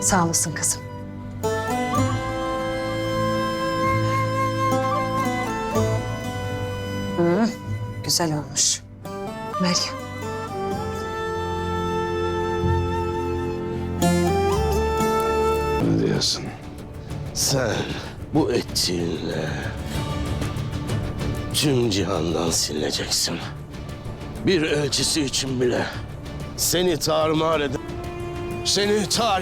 Sağ olasın kızım. Hı, güzel olmuş. Meryem. Ne diyorsun? Sen bu ettiğinle tüm cihandan silineceksin. Bir elçisi için bile seni tarumar eder. Seni tar